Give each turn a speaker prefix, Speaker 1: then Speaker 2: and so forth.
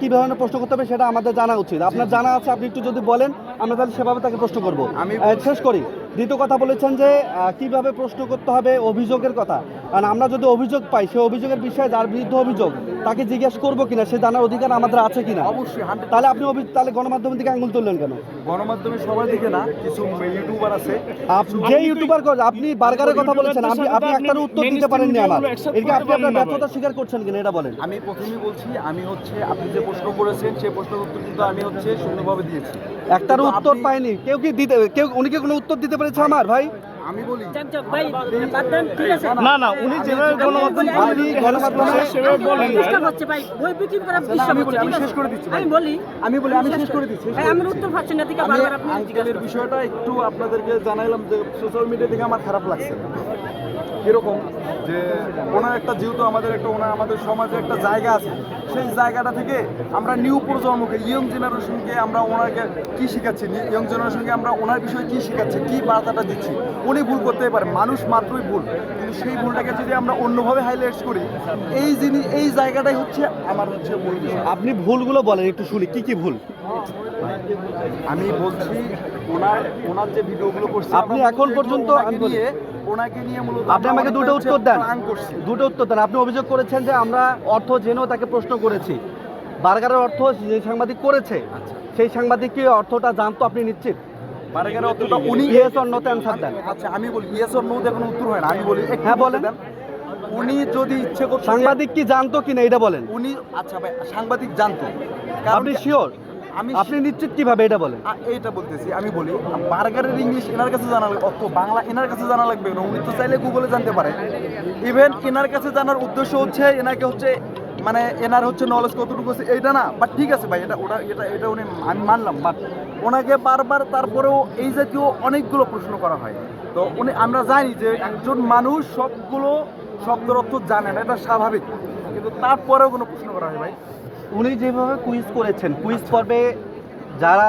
Speaker 1: কি ধরনের প্রশ্ন করতে হবে সেটা আমাদের জানা উচিত। আপনার জানা আছে আপনি একটু যদি বলেন আমরা তাহলে সেভাবে তাকে প্রশ্ন করব।
Speaker 2: আমি-
Speaker 1: শেষ করি। দ্বিতীয় কথা বলেছেন যে কীভাবে প্রশ্ন করতে হবে অভিযোগের কথা। কারণ আমরা যদি অভিযোগ পাই সেই অভিযোগের বিষয়ে যার বিরুদ্ধে অভিযোগ তাকে জিজ্ঞেস করব কিনা সে জানার অধিকার আমাদের আছে কিনা?
Speaker 2: অবশ্যই
Speaker 1: তাহলে আপনি তাহলে গণমাধ্যমের দিকে আঙুল তুললেন কেন?
Speaker 2: গণমাধ্যমে সবাই দেখে না কিছু ইউটিউবার আছে।
Speaker 1: যে ইউটিউবার আপনি বার্গারের কথা বলেছেন আপনি আপনি একটার উত্তর দিতে পারেননি আমার। এদিকে আপনি আপনার ব্যর্থতা স্বীকার করছেন কিনা এটা বলেন।
Speaker 2: আমি প্রথমেই বলছি আমি হচ্ছে আপনি যে প্রশ্ন করেছেন সেই প্রশ্নের উত্তর কিন্তু আমি হচ্ছে সুন্দরভাবে দিয়েছি।
Speaker 1: একটার উত্তর পাইনি। কেউ কি দিতে কেউ উনি কি কোনো উত্তর দিতে পেরেছে আমার ভাই?
Speaker 2: আমি বলি।
Speaker 3: যাক যাক ভাই বাদ দেন ঠিক আছে।
Speaker 4: না না উনি যেভাবে গণমাধ্যমে
Speaker 1: আপনি গণমাধ্যমে
Speaker 4: সেভাবে বলেন
Speaker 3: হচ্ছে ভাই বই বিক্রি করা
Speaker 2: না, আমি
Speaker 3: হচ্ছে
Speaker 2: আমি শেষ করে দিচ্ছি
Speaker 3: আমি বলি
Speaker 2: আমি বলি আমি শেষ করে দিচ্ছি শেষ
Speaker 3: ভাই
Speaker 2: করে
Speaker 3: আমি উত্তর পাচ্ছি না দিকে বারবার আপনি
Speaker 2: আঙ্কেলের বিষয়টা একটু আপনাদেরকে জানাইলাম যে সোশ্যাল মিডিয়া থেকে আমার খারাপ লাগছে। এরকম যে ওনার একটা যেহেতু আমাদের একটা ওনার আমাদের সমাজে একটা জায়গা আছে, সেই জায়গাটা থেকে আমরা নিউ প্রজন্মকে ইয়ং জেনারেশনকে আমরা ওনাকে কি শেখাচ্ছি? ইয়ং জেনারেশনকে আমরা ওনার বিষয়ে কি শেখাচ্ছি? কি বার্তাটা দিচ্ছি? উনি ভুল করতেই পারে, মানুষ মাত্রই ভুল। কিন্তু সেই ভুলটাকে যদি আমরা অন্যভাবে হাইলাইটস করি, এই জিনিস, এই জায়গাটাই হচ্ছে আমার হচ্ছে বিষয়।
Speaker 1: আপনি ভুলগুলো বলেন, একটু শুনি, কি কি ভুল?
Speaker 2: আমি বলছি ওনার ওনার যে ভিডিওগুলো করছে
Speaker 1: আপনি এখন পর্যন্ত আমি বলি-
Speaker 2: নিয়ে ওনাকে নিয়ে মূলত
Speaker 1: আপনি আমাকে দুটো উত্তর দেন। দুটো উত্তর দেন। আপনি অভিযোগ করেছেন যে আমরা অর্থ জেনেও তাকে প্রশ্ন করেছি। বার্গারের অর্থ যে সাংবাদিক করেছে সেই সাংবাদিক কি অর্থটা জানতো আপনি নিশ্চিত?
Speaker 2: বারেগারে অতটা উনি
Speaker 1: Yes or no তে answer দেন।
Speaker 2: আচ্ছা আমি বলি ইয়েস অর নো কোনো উত্তর হয় না। আমি বলি
Speaker 1: হ্যাঁ, বলেন।
Speaker 2: উনি যদি ইচ্ছে করতেন
Speaker 1: সাংবাদিক কি জানতো কিনা এটা বলেন।
Speaker 2: উনি আচ্ছা ভাই সাংবাদিক জানতো।
Speaker 1: আপনি শিওর
Speaker 2: আমি
Speaker 1: আপনি নিশ্চিত কীভাবে এটা বলেন?
Speaker 2: এইটা বলতেছি আমি বলি বার্গারের ইংলিশ এনার কাছে জানা লাগবে অত বাংলা এনার কাছে জানা লাগবে না উনি তো চাইলে গুগলে জানতে পারে। ইভেন এনার কাছে জানার উদ্দেশ্য হচ্ছে এনাকে হচ্ছে মানে এনার হচ্ছে নলেজ কতটুকু আছে এইটা না। বাট ঠিক আছে ভাই এটা ওটা এটা এটা উনি আমি মানলাম। বাট ওনাকে বারবার তারপরেও এই জাতীয় অনেকগুলো প্রশ্ন করা হয়। তো উনি আমরা জানি যে একজন মানুষ সবগুলো শব্দের অর্থ জানে না এটা স্বাভাবিক। কিন্তু তারপরেও কোনো প্রশ্ন করা হয় ভাই।
Speaker 1: উনি যেভাবে কুইজ করেছেন কুইজ পর্বে যারা